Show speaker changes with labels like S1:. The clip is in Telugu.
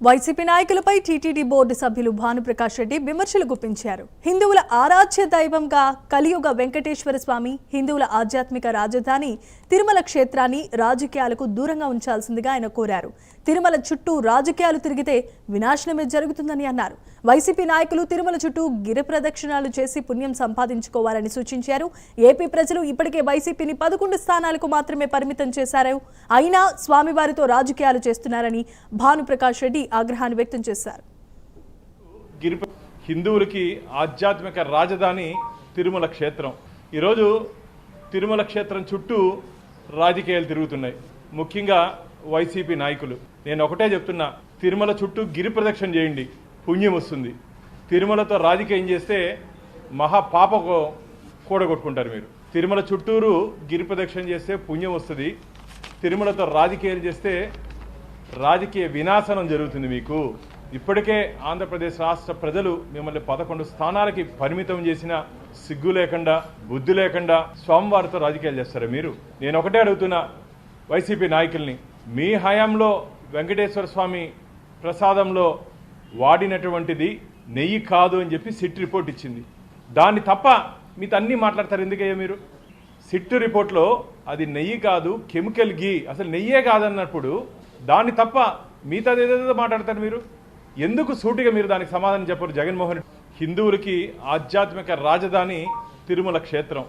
S1: వైసీపీ నాయకులపై టీటీడీ బోర్డు సభ్యులు భానుప్రకాష్ రెడ్డి విమర్శలు గుప్పించారు. హిందువుల ఆరాధ్య దైవంగా కలియుగ వెంకటేశ్వర స్వామి హిందువుల ఆధ్యాత్మిక రాజధాని తిరుమల క్షేత్రాన్ని రాజకీయాలకు దూరంగా ఉంచాల్సిందిగా ఆయన కోరారు. తిరుమల చుట్టూ రాజకీయాలు తిరిగితే వినాశనమే జరుగుతుందని అన్నారు. వైసీపీ నాయకులు తిరుమల చుట్టూ గిరి ప్రదక్షిణాలు చేసి పుణ్యం సంపాదించుకోవాలని సూచించారు. ఏపీ ప్రజలు ఇప్పటికే వైసీపీని పదకొండు స్థానాలకు మాత్రమే పరిమితం చేశారు. అయినా స్వామివారితో రాజకీయాలు చేస్తున్నారని భానుప్రకాష్ రెడ్డి ఆగ్రహాన్ని వ్యక్తం చేశారు.
S2: గిరి హిందువులకి ఆధ్యాత్మిక రాజధాని తిరుమల క్షేత్రం. ఈరోజు తిరుమల క్షేత్రం చుట్టూ రాజకీయాలు తిరుగుతున్నాయి. ముఖ్యంగా వైసీపీ నాయకులు. నేను ఒకటే చెప్తున్నా తిరుమల చుట్టూ గిరి ప్రదక్షిణ చేయండి పుణ్యం వస్తుంది. తిరుమలతో రాజకీయం చేస్తే మహా పాపకు కూడగొట్టుకుంటారు మీరు. తిరుమల చుట్టూరు గిరి ప్రదక్షిణ చేస్తే పుణ్యం వస్తుంది. తిరుమలతో రాజకీయాలు చేస్తే రాజకీయ వినాశనం జరుగుతుంది మీకు. ఇప్పటికే ఆంధ్రప్రదేశ్ రాష్ట్ర ప్రజలు మిమ్మల్ని పదకొండు స్థానాలకి పరిమితం చేసిన సిగ్గు లేకుండా బుద్ధి లేకుండా స్వామివారితో రాజకీయాలు చేస్తారా మీరు? నేను ఒకటే అడుగుతున్నా వైసీపీ నాయకుల్ని. మీ హయాంలో వెంకటేశ్వర స్వామి ప్రసాదంలో వాడినటువంటిది నెయ్యి కాదు అని చెప్పి సిట్ రిపోర్ట్ ఇచ్చింది. దాన్ని తప్ప మీతో అన్నీ మాట్లాడతారు ఎందుకయ్యా మీరు? సిట్టు రిపోర్ట్లో అది నెయ్యి కాదు కెమికల్ గీ అసలు నెయ్యే కాదన్నప్పుడు దాన్ని తప్ప మిగతాది ఏదేదో మాట్లాడతారు మీరు? ఎందుకు సూటిగా మీరు దానికి సమాధానం చెప్పరు జగన్మోహన్ రెడ్డి? హిందువులకి ఆధ్యాత్మిక రాజధాని తిరుమల క్షేత్రం.